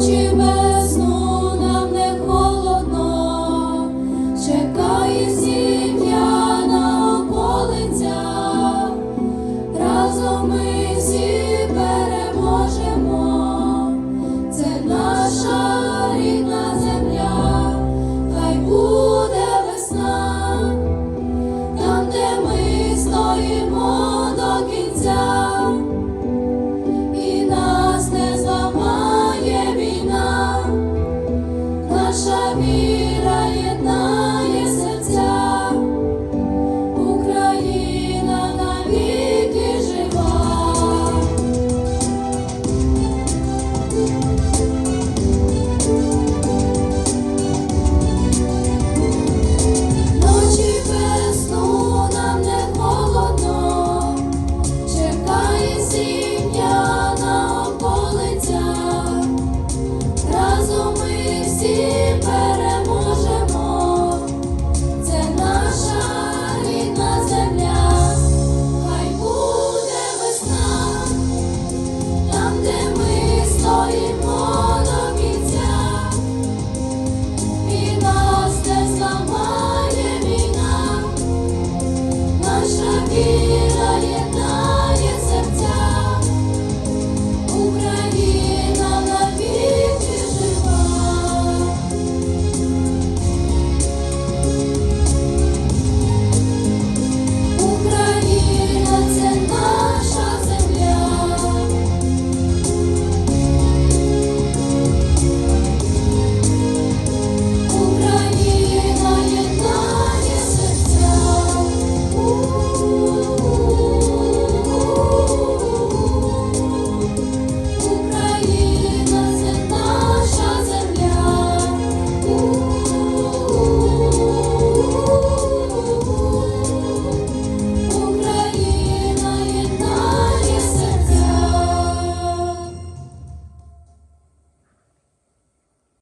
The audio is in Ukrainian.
Очі нам не холодно, чекає сім'я на околицях, разом ми всі.